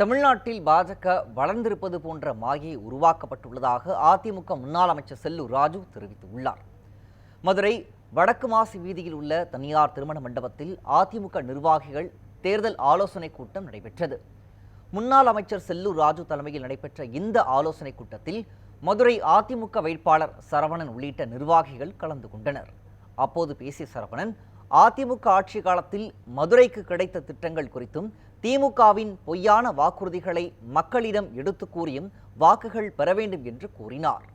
தமிழ்நாட்டில் பாஜக வளர்ந்திருப்பது போன்ற மாயை உருவாக்கப்பட்டுள்ளதாக அதிமுக முன்னாள் அமைச்சர் செல்லூர் ராஜு தெரிவித்துள்ளார். மதுரை வடக்கு மாசி வீதியில் உள்ள தனியார் திருமண மண்டபத்தில் அதிமுக நிர்வாகிகள் தேர்தல் ஆலோசனை கூட்டம் நடைபெற்றது. முன்னாள் அமைச்சர் செல்லூர் ராஜு தலைமையில் நடைபெற்ற இந்த ஆலோசனை கூட்டத்தில் மதுரை அதிமுக வேட்பாளர் சரவணன் உள்ளிட்ட நிர்வாகிகள் கலந்து கொண்டனர். அப்போது பேசிய சரவணன் அதிமுக ஆட்சி காலத்தில் மதுரைக்கு கிடைத்த திட்டங்கள் குறித்தும் திமுகவின் பொய்யான வாக்குறுதிகளை மக்களிடம் எடுத்துக் கூறியும் வாக்குகள் பெற வேண்டும் என்று கூறினார்.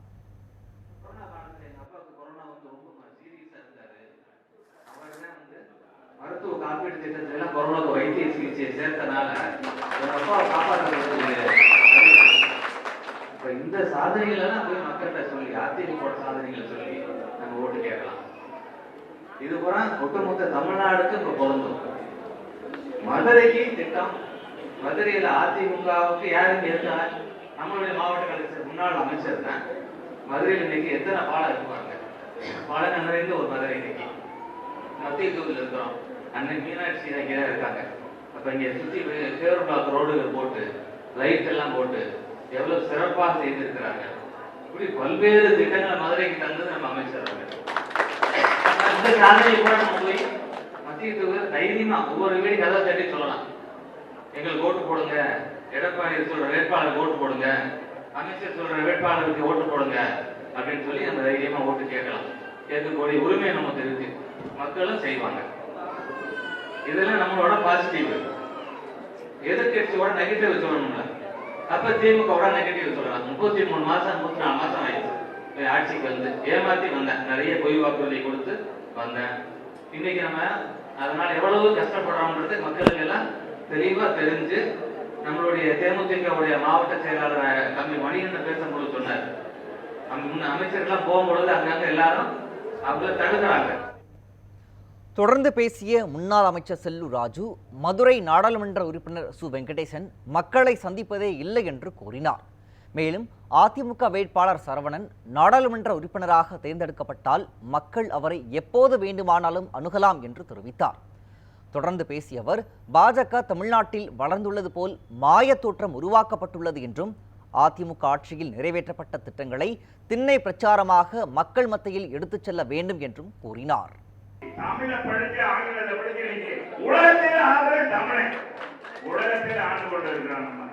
இந்த போய் மக்கள்கிட்ட சொல்லி அதிமுக சாதனைகளை சொல்லி நம்ம ஓட்டு கேட்கலாம். இது பூரா ஒட்டுமொத்த தமிழ்நாடுக்கு இப்ப பொருந்தும். மதுரைக்கு திட்டம். மதுரையில அதிமுகவுக்கு யாருங்க இருந்தாங்க? நம்மளுடைய மாவட்ட கலெக்டர் முன்னாள் அமைச்சர் தான். மதுரையில் இன்னைக்கு எத்தனை பாலம் இருப்பாங்க பாலம் நிறைந்த ஒரு மதுரை இன்னைக்கு? மத்திய தொகுதியில் இருக்கிறோம். அண்ணன் மீனாட்சி இங்கே தான் இருக்காங்க. அப்ப இங்க சுத்தி பேர் பிளாக் ரோடுகள் போட்டு லைட் எல்லாம் போட்டு எவ்வளவு சிறப்பாக செய்திருக்கிறாங்க. இப்படி பல்வேறு திட்டங்களை மதுரைக்கு தந்தது நம்ம அமைச்சர் அந்த இந்த கூட நம்ம தொகுதியில் ஒவ்வொரு வீடு கதை தட்டி சொல்லலாம். எங்களுக்கு ஓட்டு போடுங்க. எடப்பாடி சொல்ற வேட்பாளருக்கு ஓட்டு போடுங்க. அமைச்சர் சொல்ற வேட்பாளருக்கு ஓட்டு போடுங்க. அப்படின்னு சொல்லி நம்ம தைரியமா ஓட்டு கேட்கலாம். கேட்கக்கூடிய உரிமையை நம்ம தெரிஞ்சு மக்களும் செய்வாங்க. இதெல்லாம் நம்மளோட பாசிட்டிவ் எதிர்கட்சியோட நெகட்டிவ் சொல்லணும்ல. அப்ப திமுகவோட நெகட்டிவ் சொல்லலாம். முப்பத்தி மூணு மாசம் முப்பத்தி நாலு மாசம் ஆயிடுச்சு. ஆட்சிக்கு வந்து ஏமாத்தி வந்தேன். நிறைய பொய் வாக்குறுதி கொடுத்து வந்தேன். இன்னைக்கு நம்ம அதனால எவ்வளவு கஷ்டப்படுறோம்ன்றது மக்களுக்கு எல்லாம் தெளிவா தெரிஞ்சு நம்மளுடைய தேமுதிகவுடைய மாவட்ட செயலாளர் தம்பி மணிகண்டன் பேசும்போது சொன்னார். அங்க முன்ன அமைச்சர்கள்லாம் போகும்பொழுது அங்கங்க எல்லாரும் அவங்கள தடுக்கிறாங்க. தொடர்ந்து பேசிய முன்னாள் அமைச்சர் செல்லு ராஜு மதுரை நாடாளுமன்ற உறுப்பினர் சு. வெங்கடேசன் மக்களை சந்திப்பதே இல்லை என்று கூறினார். மேலும் அதிமுக வேட்பாளர் சரவணன் நாடாளுமன்ற உறுப்பினராக தேர்ந்தெடுக்கப்பட்டால் மக்கள் அவரை எப்போது வேண்டுமானாலும் அணுகலாம் என்று தெரிவித்தார். தொடர்ந்து பேசிய அவர் பாஜக தமிழ்நாட்டில் வளர்ந்துள்ளது போல் மாயத் தோற்றம் உருவாக்கப்பட்டுள்ளது என்றும் அதிமுக ஆட்சியில் நிறைவேற்றப்பட்ட திட்டங்களை திண்ணை பிரச்சாரமாக மக்கள் மத்தியில் எடுத்துச் செல்ல வேண்டும் என்றும் கூறினார். உலகத்தில் ஆண்டு கொண்டிருக்கிறான் நம்ம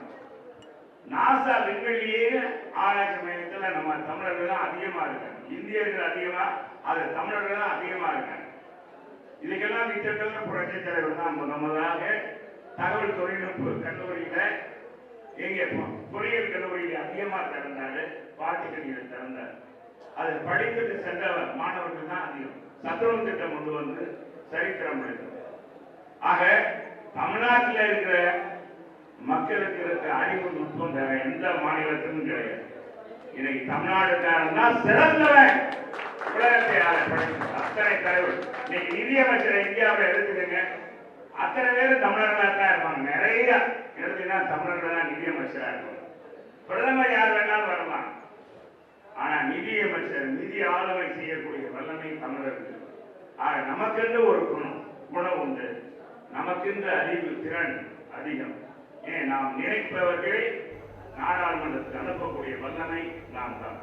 நாசா விண்வெளியே ஆராய்ச்சி மையத்தில் நம்ம தமிழர்கள் தான் அதிகமா இருக்காங்க. இந்தியர்கள் அதிகமா அது தமிழர்கள் தான் அதிகமா இருக்காங்க. இதுக்கெல்லாம் மிச்சத்தில் புரட்சி தலைவர் தான். முத முதலாக தகவல் தொழில்நுட்ப கல்லூரியில எங்கே பொறியியல் கல்லூரியில் அதிகமாக திறந்தாரு பாலிடெக்னிக்ல திறந்தார். அது படித்துட்டு சென்ற மாணவர்கள் தான் அதிகம். சத்துணவு திட்டம் கொண்டு வந்து சரித்திரம் ஆக தமிழ்நாட்டில் இருக்கிற மக்களுக்கு இருக்க அறிவு நுட்பம் வேற எந்த மாநிலத்திலும் கிடையாது. இன்னைக்கு தமிழ்நாடுக்காரன் தான் சிறந்தவன். உலகத்தை அத்தனை தலைவர் இன்னைக்கு நிதியமைச்சரை இந்தியாவில் எடுத்துக்கங்க. அத்தனை பேர் தமிழர்களாக தான் இருப்பாங்க. நிறைய எடுத்தீங்கன்னா தமிழர்கள் தான் நிதியமைச்சராக இருப்பாங்க. பிரதமர் யார் வேணாலும் வரலாம். ஆனா நிதியமைச்சர் நிதி ஆளுமை செய்யக்கூடிய வல்லமை தமிழர்கள் ஆக நமக்கென்று ஒரு குணம் குணம் உண்டு. நமக்கென்று அறிவு திறன் அதிகம். நாம் நினைப்பவர்களை நாடாளுமன்றத்துக்கு அனுப்பக்கூடிய வல்லனை நாம் தான்